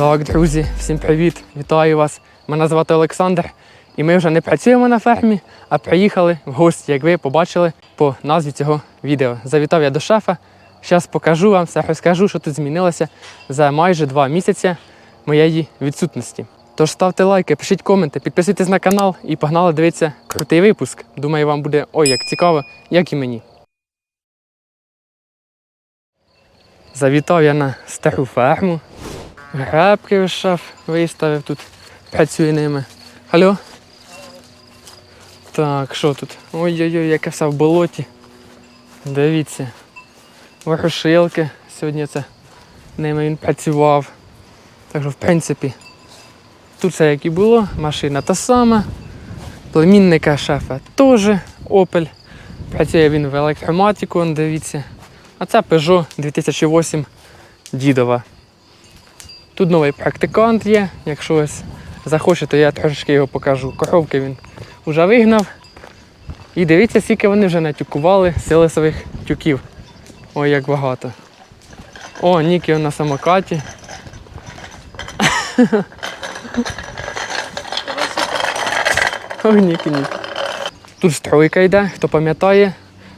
Так, друзі, всім привіт! Вітаю вас! Мене звати Олександр. І ми вже не працюємо на фермі, а приїхали в гості, як ви побачили по назві цього відео. Завітав я до шефа. Зараз покажу вам, все розкажу, що тут змінилося за майже два місяці моєї відсутності. Тож ставте лайки, пишіть коменти, підписуйтесь на канал і погнали дивитися крутий випуск. Думаю, вам буде ой як цікаво, як і мені. Завітав я на стару ферму. Гребки шеф виставив тут, працює ними. Алло? Так, що тут? Ой-ой-ой, яке все в болоті. Дивіться. Ворушилки. Сьогодні це ними він працював. Так що, в принципі, тут все як і було, машина та сама. Племінника шефа теж Opel. Працює він в електроматику, дивіться. А це Peugeot 2008 дідова. Тут новий практикант є. Якщо ось захочете, я трошки його покажу. Коровки він вже вигнав. І дивіться, скільки вони вже натюкували силисових тюків. Ой, як багато. О, Нікі на самокаті. О, Нікі, Нікі. Тут стройка йде, хто пам'ятає,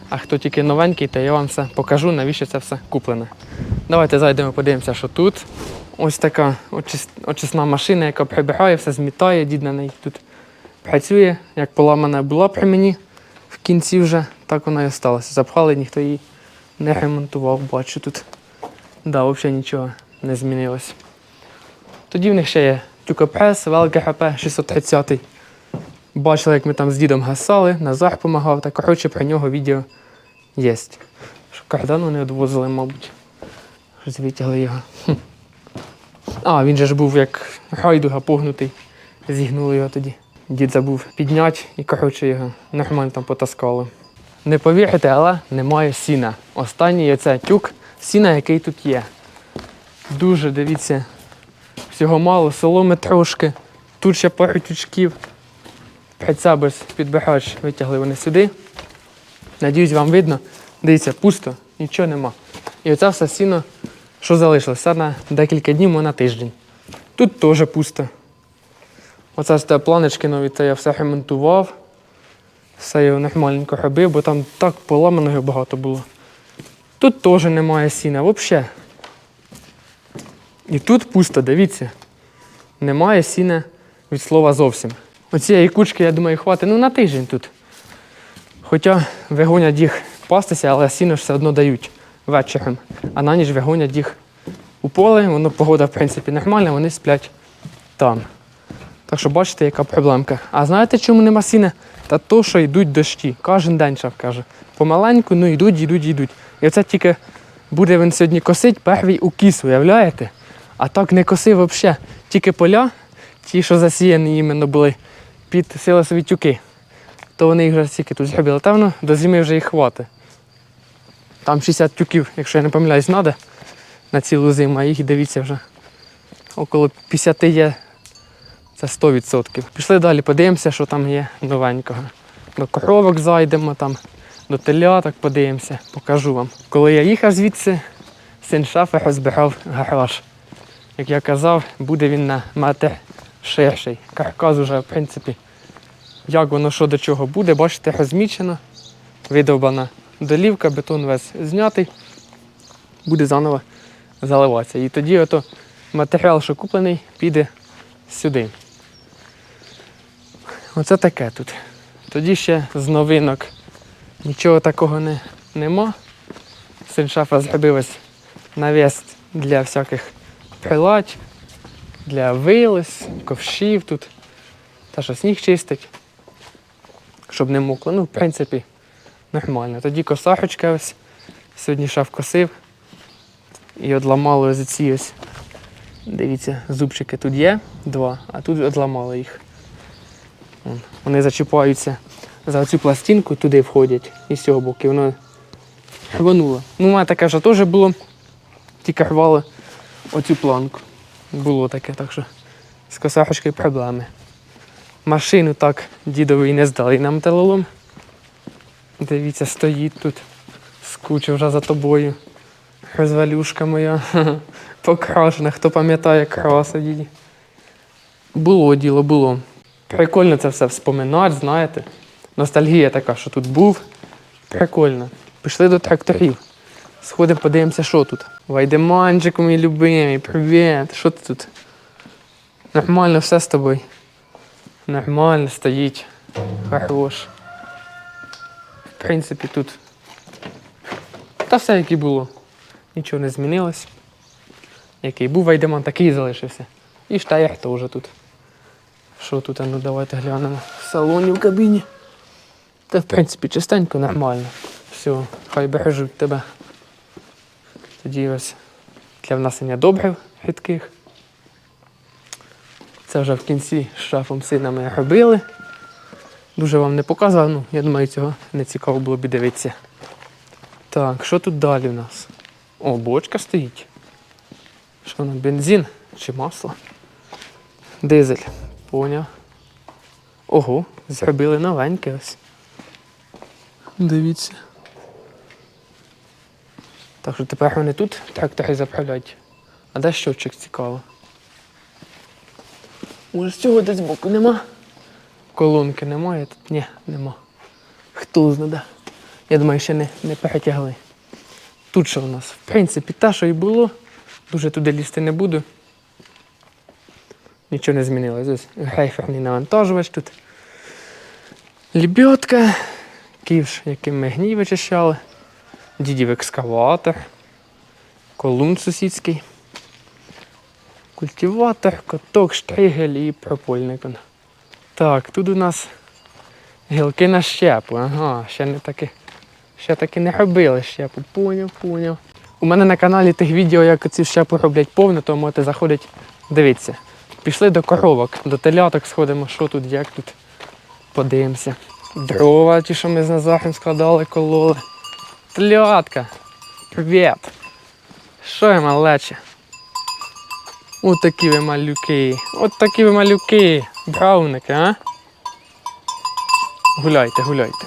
а хто тільки новенький, то я вам все покажу, навіщо це все куплене. Давайте зайдемо, подивимося, що тут. Ось така очис- очисна машина, яка прибирає, все змітає, дід на неї тут працює. Як поламана була при мені в кінці вже, так вона і осталася. Запхали, ніхто її не ремонтував, бачу тут. Да, взагалі нічого не змінилось. Тоді в них ще є тюкопрес, ВЛГХП 630. Бачили, як ми там з дідом гасали, Назар допомагав, та коротше про нього відео є. Що кардан вони відвозили, мабуть. Щось витягли його. А, він же ж був як гайдуга погнутий. Зігнули його тоді. Дід забув підняти і, коротше, його нормально там потаскали. Не повірите, але немає сіна. Останній оце тюк сіна, який тут є. Дуже дивіться, всього мало, соломи трошки. Тут ще пару тючків. Приця без підбирач витягли вони сюди. Надіюсь, вам видно. Дивіться, пусто, нічого нема. І оце все сіно, що залишилося на декілька днів, може на тиждень. Тут теж пусто. Оце те планочки нові, це я все ремонтував. Все його нормальненько робив, бо там так поламаного багато було. Тут теж немає сіна, взагалі. І тут пусто, дивіться. Немає сіна від слова зовсім. Оцієї кучки, я думаю, хватить ну, на тиждень тут. Хоча вигонять їх пастися, але сіно ж все одно дають вечором. А на ніч вигонять їх у поле, воно погода, в принципі, нормальна, вони сплять там. Так що бачите, яка проблемка. А знаєте, чому нема сіна? Та то, що йдуть дощі. Кожен день шеф каже. Помаленьку, ну йдуть, йдуть, йдуть. І оце тільки буде він сьогодні косить, перший укіс, уявляєте? А так не косив взагалі. Тільки поля, ті, що засіяні іменно були під силосові тюки, то вони їх вже стільки тут зробили. Та воно до зими вже їх хватить. Там 60 тюків, якщо я не помиляюсь, треба на цілу зиму, а їх дивіться вже. Около 50 є. Це 100%. Пішли далі, подивимося, що там є новенького. До коровок зайдемо, там, до теляток подивимося, покажу вам. Коли я їхав звідси, син шафа розбирав гараж. Як я казав, буде він на метр ширший. Каркас уже, в принципі, як воно що до чого буде, бачите, розмічено, видовбана долівка, бетон весь знятий, буде заново заливатися. І тоді ото матеріал, що куплений, піде сюди. Оце таке тут. Тоді ще з новинок нічого такого не, нема. Син шафа зробив навіс для всяких приладь, для вилиз, ковшів тут. Та що сніг чистить, щоб не мокло. Ну, в принципі, нормально. Тоді косахочка ось. Сьогодні шаф косив. І одламали ось ці ось. Дивіться, зубчики тут є два, а тут одламали їх. Вони зачіпаються за цю пластинку, туди входять і з цього боку. І воно рвануло. Ну, у мене таке вже теж було, тільки рвало оцю планку. Було таке, так що з косахочкою проблеми. Машину так дідовий не здали на металолом. Дивіться, стоїть тут, скучив вже за тобою. Розвалюшка моя. Покрашена, хто пам'ятає краса її. Було діло, було. Прикольно це все вспоминати, знаєте. Ностальгія така, що тут був. Прикольно. Пішли до тракторів. Сходимо, подивимося, що тут. Вайдеманчик, мій любимий, привіт. Що ти тут? Нормально все з тобою. Нормально стоїть. Хорош. В принципі, тут. Та все, як і було. Нічого не змінилось. Який був Вайдеман, такий і залишився. І штаєр теж тут. Що тут? А ну давайте глянемо. В салоні в кабіні. Та в принципі чистенько, нормально. Все, хай бережуть тебе. Тоді ось для внесення добрив рідких. Це вже в кінці з шафом синами робили. Дуже вам не показував, ну, я думаю, цього не цікаво було б дивитися. Так, що тут далі у нас? О, бочка стоїть. Що воно, бензин чи масло? Дизель. Поняв. Ого, зробили новеньке ось. Дивіться. Так що тепер вони тут трактори заправляють. А де щотчик цікаво? Може з цього десь боку нема? Колонки немає тут? Ні, нема. Хто знає. Я думаю, ще не, не перетягли. Тут що у нас? В принципі, те, що і було. Дуже туди лізти не буду. Нічого не змінилось. Ось грейферний навантажувач тут. Лебедка, ківш, яким ми гній вичищали, дідів екскаватор, колун сусідський, культиватор, коток, штригель і пропольник. Так, тут у нас гілки на щепу. Ага, ще не таки, ще таки не робили щепу. Поняв, поняв. У мене на каналі тих відео, як ці щепу роблять повно, то можете заходити, дивіться. Пішли до коровок, до теляток сходимо, що тут, як тут. Подивимося. Дрова, ті, що ми з Назаром складали, кололи. Телятка. Привіт. Що я малече? От такі ви малюки. От такі ви малюки. Брауники, а? Гуляйте, гуляйте.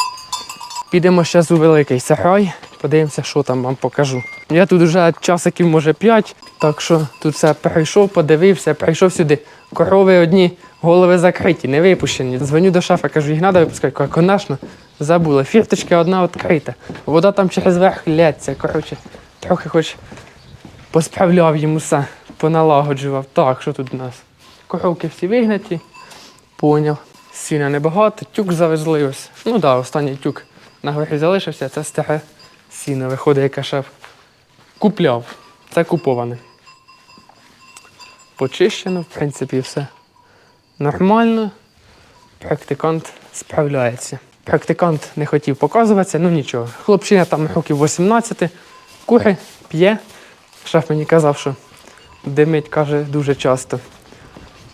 Підемо зараз у великий сарай, подивимося, що там вам покажу. Я тут вже часиків, може, 5, так що тут все прийшов, подивився, прийшов сюди. Корови одні, голови закриті, не випущені. Дзвоню до шафа, кажу, їх треба випускати. Кажу, Конечно, забула. Фірточка одна відкрита. Вода там через верх лється. Коротше, трохи хоч посправляв йому все, поналагоджував. Так, що тут у нас? Коровки всі вигнаті. Поняв. Сіна небагато, тюк завезли ось. Ну так, да, останній тюк на горі залишився, це старе сіно виходить, яке шеф купляв. Це куповане. Почищено, в принципі, все нормально. Практикант справляється. Практикант не хотів показуватися, ну нічого. Хлопчина там років 18, кури, п'є. Шеф мені казав, що димить, каже, дуже часто.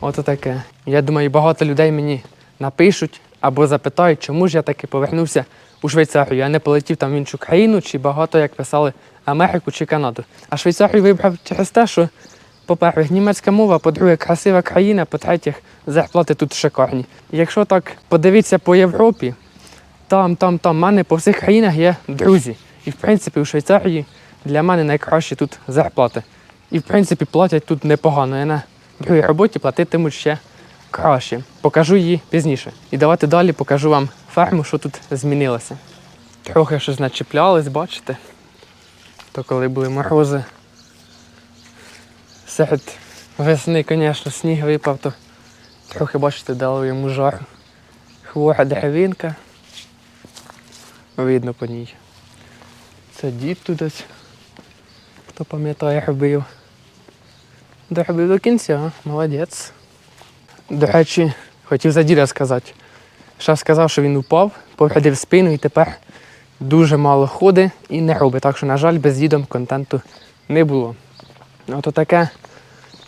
Ото таке. Я думаю, багато людей мені напишуть або запитають, чому ж я таки повернувся у Швейцарію. Я не полетів там в іншу країну, чи багато як писали Америку чи Канаду. А Швейцарію вибрав через те, що, по-перше, німецька мова, по-друге, красива країна, по-третє, зарплати тут шикарні. Якщо так подивитися по Європі, там, там, там, в мене по всіх країнах є друзі. І в принципі у Швейцарії для мене найкращі тут зарплати. І в принципі платять тут непогано. Я на другій роботі платитимуть ще краще. Покажу її пізніше. І давайте далі покажу вам ферму, що тут змінилося. Трохи щось начіплялись, бачите? То коли були морози. Серед весни, звісно, сніг випав, то трохи, бачите, дало йому жар. Хвора деревинка. Видно по ній. Це дід тут ось. Хто пам'ятає, робив. Доробив до кінця, молодець. До речі, хотів за діда сказати. Шеф сказав, що він упав, повредив спину і тепер дуже мало ходить і не робить. Так що, на жаль, без дідом контенту не було. Ото таке.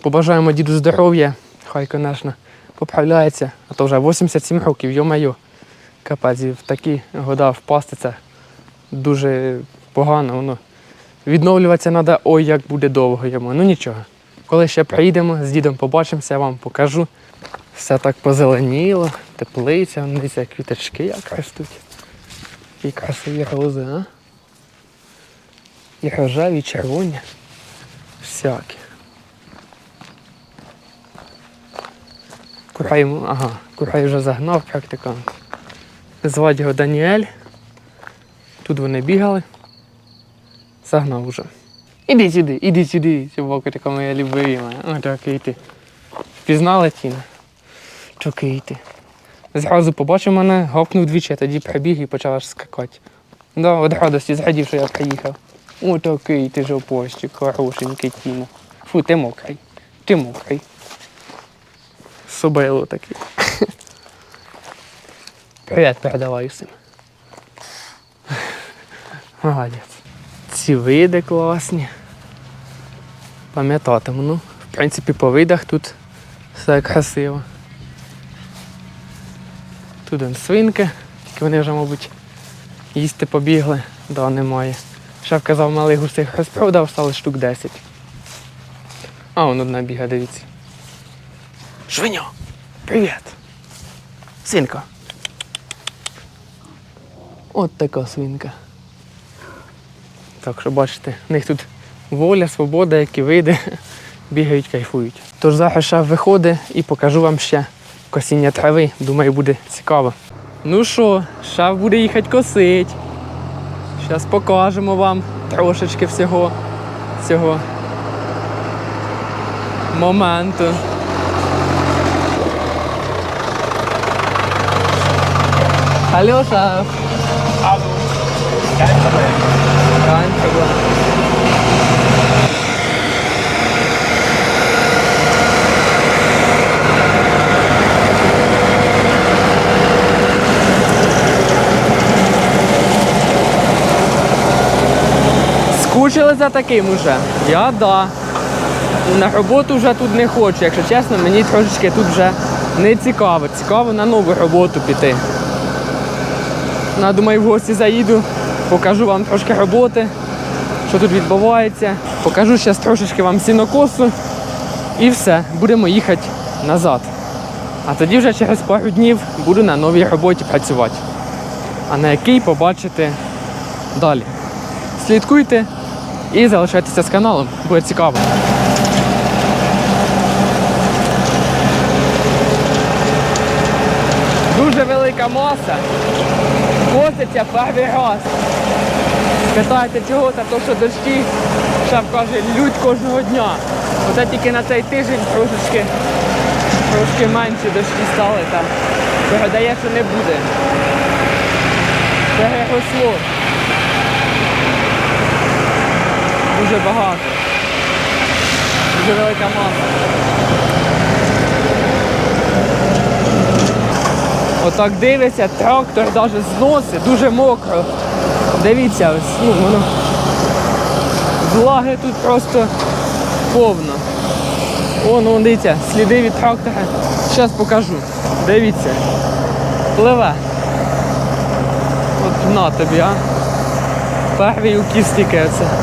Побажаємо діду здоров'я, хай, звісно, поправляється, а то вже 87 років, йо-майо. Капець, в такі года впасти це дуже погано. Воно. Відновлюватися треба, ой, як буде довго йому. Ну нічого. Коли ще приїдемо, з дідом побачимося, я вам покажу. Все так позеленіло, теплиця, дивіться, квіточки як ростуть. І красиві рози, а? І рожеві, і червоні. Всякі. Курай, ага, курай вже загнав практикант. Звати його Даніель. Тут вони бігали. Загнав уже. Іди сюди, іди сюди, собака така моя любима. О, такий ти. Впізнала Тіна? Такий ти. Зразу побачив мене, гавкнув двічі, тоді прибіг і почав скакати. Да, від радості зрадів, що я приїхав. О, такий ти жопостик, хорошенький Тіна. Фу, ти мокрий. Ти мокрий. Собело такий. Привіт, передавай всім. Молодець. Ці види класні. Пам'ятатиму, ну. В принципі, по видах тут все красиво. Тут он свинки, тільки вони вже, мабуть, їсти побігли, да, немає. Шеф казав, малих гусих розпродав, стало штук 10. А, вон одна біга, дивіться. Швиньо! Привіт! Свинка. От така свинка. Так що бачите, в них тут воля, свобода, які вийде, бігають, кайфують. Тож зараз шеф виходить і покажу вам ще косіння трави. Думаю, буде цікаво. Ну що, шеф буде їхати косить. Зараз покажемо вам трошечки всього цього моменту. Алло, шеф. Hallo. Скучили за таким уже? Я да. На роботу вже тут не хочу, якщо чесно, мені трошечки тут вже не цікаво. Цікаво на нову роботу піти. Ну, я думаю, в гості заїду, покажу вам трошки роботи, що тут відбувається. Покажу зараз трошечки вам сінокосу і все, будемо їхати назад. А тоді вже через пару днів буду на новій роботі працювати. А на якій побачите далі. Слідкуйте і залишайтеся з каналом, буде цікаво. Дуже велика маса. Коситься перший раз. Питаєте чого, та то що дощі, шеф каже, лють кожного дня. Оце тільки на цей тиждень трошечки, трошки менше дощі стали там. Передає, що не буде. Переросло. Дуже багато. Дуже велика маса. Отак дивиться, трактор навіть зносить, дуже мокро. Дивіться, ось, ну воно. Влаги тут просто повно. О, ну дивіться, сліди від трактора. Зараз покажу. Дивіться. Пливе. От на тобі, а. Перший у кістіки оце.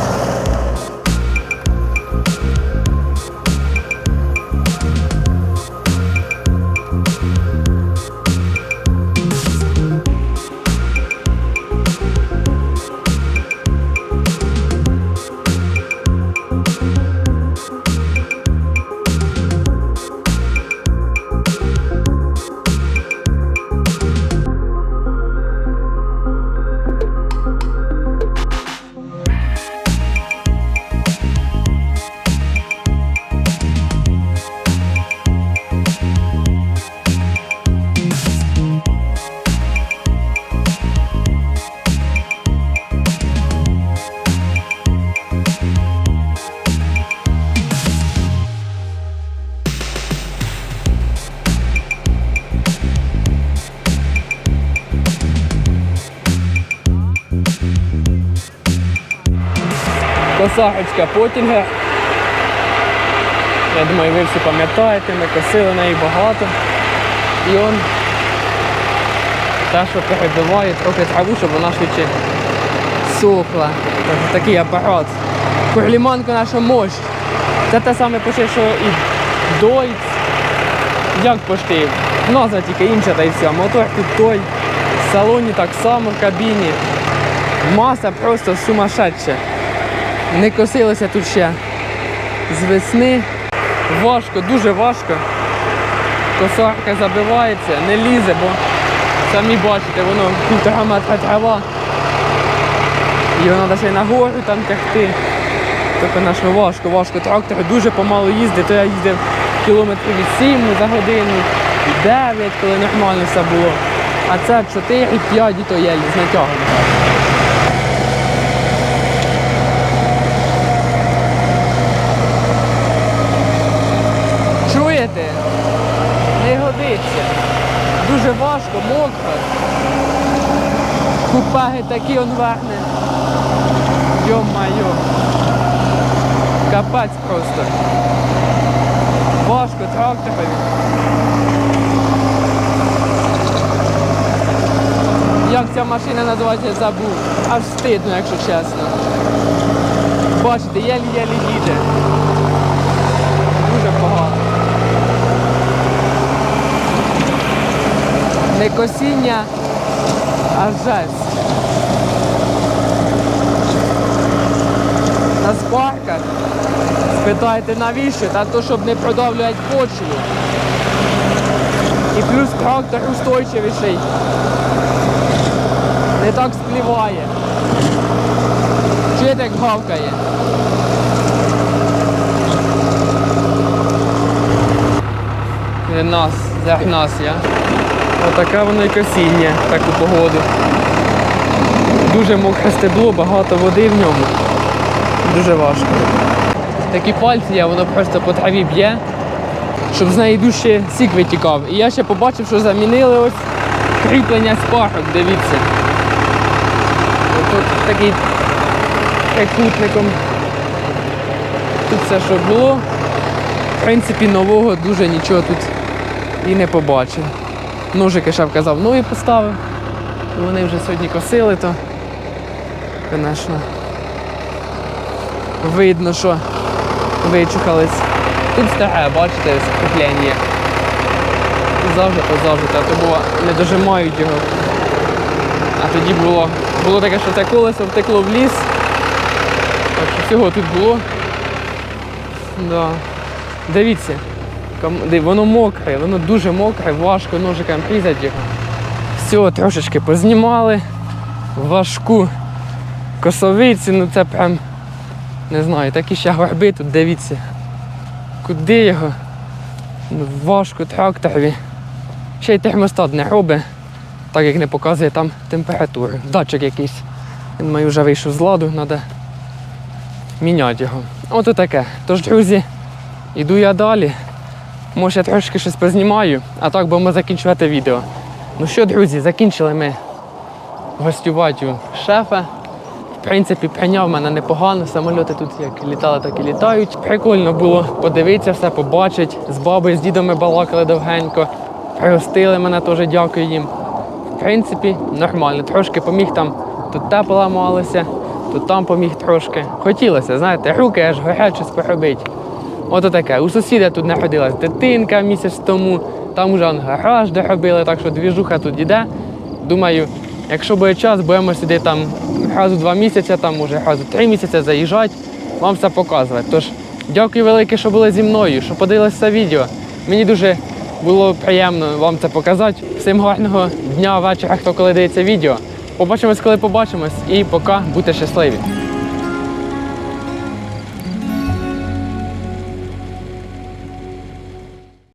Косахочка потінга. Я думаю, ви всі пам'ятаєте, ми косили неї багато. І он те, що перебиває трохи траву, щоб вона швидше сохла. Тобто такий апарат. Курліманку наша мощь. Це те саме почти, що і Дойц. Як пошти? Назва тільки інша та й все. Мотор тут той. В салоні так само, в кабіні. Маса просто сумасшедша. Не косилося тут ще з весни. Важко, дуже важко. косарка забивається, не лізе, бо самі бачите, воно півтора метра трава. Його треба ще й нагору там тягти. То, звісно, важко, важко. Трактор дуже помало їздить, то я їздив кілометрів від 7 за годину, і 9, коли нормально все було. А це 4-5 і то є з натягом. Чуєте? Не годиться. Дуже важко, мокро. Купаги такі он верне. Йо-майо. Капець просто. Важко, тракторові. Як ця машина називається, я забув. Аж стидно, якщо чесно. Бачите, єлі-єлі їде. Дуже погано. Не косіння, а жесть. На спарках спитайте навіщо? Та то, щоб не продавлювати почву. І плюс трактор устойчивіший. Не так спліває. Чуєте, як гавкає? Нас, це нас я. Отаке воно і косіння, таку погоду. Дуже мокре стебло, багато води в ньому. Дуже важко. Такі пальці є, воно просто по траві б'є, щоб з неї дужче сік витікав. І я ще побачив, що замінили ось кріплення спарок, дивіться. Тут такий трикутником. Тут все, що було. В принципі, нового дуже нічого тут і не побачив. Ножики ще вказав, ну і поставив. Вони вже сьогодні косили, то, звісно, видно, що вичухались. Тут старе, бачите, скріплення. Завжди позавжди, а то було не дожимають його. А тоді було, було таке, що це колесо втекло в ліс. Так що всього тут було. Да. Дивіться, воно мокре, воно дуже мокре, важко ножиком різати його. Все, трошечки познімали. Важку косовицю, ну це прям не знаю, такі ще горби тут, дивіться. Куди його? Ну, важко тракторові. Ще й термостат не робить, так як не показує там температуру. Датчик якийсь. Він має вже вийшов з ладу, треба міняти його. Ото таке. Тож, друзі, іду я далі. Може, я трошки щось познімаю, а так будемо закінчувати відео. Ну що, друзі, закінчили ми гостювати у шефа. В принципі, прийняв мене непогано. Самольоти тут як літали, так і літають. Прикольно було подивитися все, побачити. З бабою, з дідом балакали довгенько. Пригостили мене теж, дякую їм. В принципі, нормально. Трошки поміг там, тут те поламалося, тут там поміг трошки. Хотілося, знаєте, руки аж горять щось поробити. Ото таке. У сусіда тут народилась дитинка місяць тому, там он гараж доробили, так що двіжуха тут іде. Думаю, якщо буде час, будемо сюди там раз у два місяці, там може раз у три місяці заїжджати, вам все показувати. Тож дякую велике, що були зі мною, що подивилися відео. Мені дуже було приємно вам це показати. Всім гарного дня, вечора, хто коли дивиться відео. Побачимось, коли побачимось, і пока будьте щасливі.